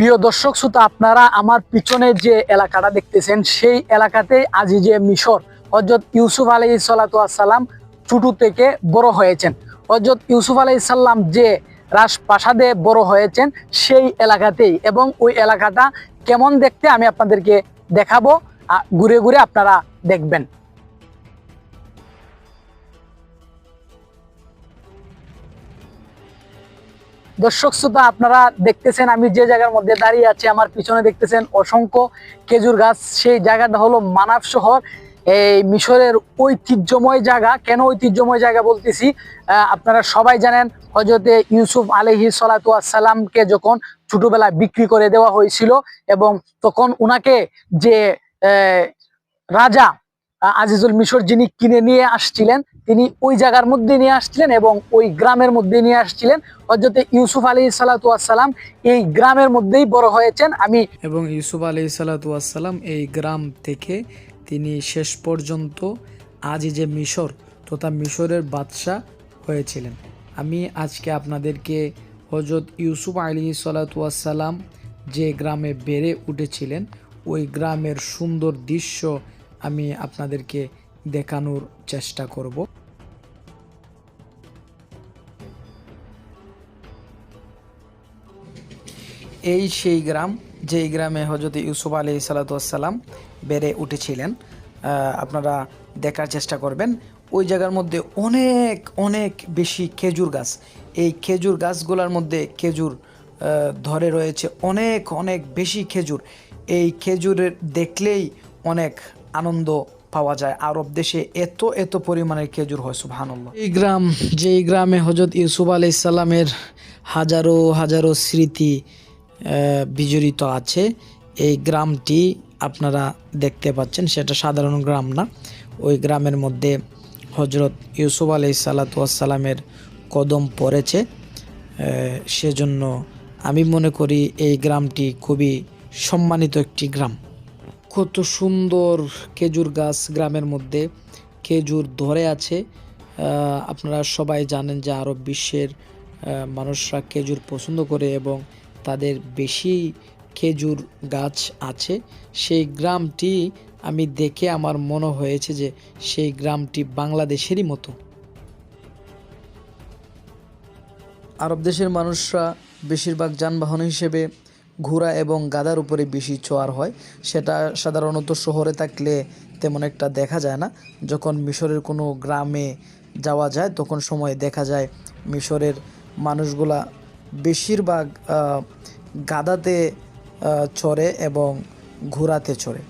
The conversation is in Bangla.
প্রিয় দর্শক শ্রোতা, আপনারা আমার পিছনে যে এলাকাটা দেখতেছেন, সেই এলাকাতে আজি যে মিশর হজরত ইউসুফ আলাই সালাম ছোট থেকে বড় হয়েছেন। হজরত ইউসুফ আলাই সাল্লাম যে রাজপ্রাসাদে বড় হয়েছেন, সেই এলাকাতেই এবং ওই এলাকাটা কেমন দেখতে আমি আপনাদেরকে দেখাবো ঘুরে ঘুরে আপনারা দেখবেন। দর্শক শ্রোতা, আপনারা দেখতেছেন আমি যে জায়গার মধ্যে দাঁড়িয়ে আছি, আমার পিছনে দেখতেছেন অসংখ্য খেজুর গাছ। সেই জায়গাটা হলো মানাব শহর। এই মিশরের ঐতিহ্যময় জায়গা। কেন ঐতিহ্যময় জায়গা বলতেছি? আপনারা সবাই জানেন হজরতে ইউসুফ আলহি সালাতামকে যখন ছোটবেলায় বিক্রি করে দেওয়া হয়েছিল এবং তখন উনাকে যে রাজা আজিজুল মিশর যিনি কিনে নিয়ে আসছিলেন, তিনি ওই জায়গার মধ্যে নিয়ে আসছিলেন এবং ওই গ্রামের মধ্যে নিয়ে আসছিলেন। হজরতে ইউসুফ আলী সালাতাম এই গ্রামের মধ্যেই বড় হয়েছেন। আমি এবং ইউসুফ আলি সাল্লাম এই গ্রাম থেকে তিনি শেষ পর্যন্ত আজই যে মিশর তথা মিশরের বাদশাহ হয়েছিলেন। আমি আজকে আপনাদেরকে হজরত ইউসুফ আলী সাল্লাম যে গ্রামে বেড়ে উঠেছিলেন, ওই গ্রামের সুন্দর দৃশ্য আমি আপনাদেরকে দেখানোর চেষ্টা করব। এই সেই গ্রাম, যেই গ্রামে হজরত ইউসুফ আলী সালাতাম বেড়ে উঠেছিলেন আপনারা দেখার চেষ্টা করবেন। ওই জায়গার মধ্যে অনেক অনেক বেশি খেজুর গাছ। এই খেজুর গাছগুলোর মধ্যে খেজুর ধরে রয়েছে অনেক অনেক বেশি খেজুর। এই খেজুরের দেখলেই অনেক আনন্দ পাওয়া যায়। আরব দেশে এত এত পরিমাণের খেজুর হয়, সুবহানাল্লাহ। এই গ্রাম, যেই গ্রামে হজরত ইউসুফ আলি সাল্লামের হাজারো হাজারো স্মৃতি বিজড়িত আছে, এই গ্রামটি আপনারা দেখতে পাচ্ছেন, সেটা সাধারণ গ্রাম না। ওই গ্রামের মধ্যে হজরত ইউসুফ আলি সাল্লাতামের কদম পড়েছে সেজন্য আমি মনে করি এই গ্রামটি খুবই সম্মানিত একটি গ্রাম। কত সুন্দর খেজুর গাছ গ্রামের মধ্যে খেজুর ধরে আছে। আপনারা সবাই জানেন যে আরব বিশ্বের মানুষরা খেজুর পছন্দ করে এবং তাদের বেশি খেজুর গাছ আছে। সেই গ্রামটি আমি দেখে আমার মনে হয়েছে যে সেই গ্রামটি বাংলাদেশেরই মতো। আরব দেশের মানুষরা বেশিরভাগ যানবাহন হিসেবে ঘোড়া এবং গাদার উপরে বেশি চোয়ার হয়। সেটা সাধারণত শহরে থাকলে তেমন একটা দেখা যায় না। যখন মিশরের কোনো গ্রামে যাওয়া যায়, তখন সময় দেখা যায় মিশরের মানুষগুলা বেশিরভাগ গাদাতে চড়ে এবং ঘোড়াতে চড়ে।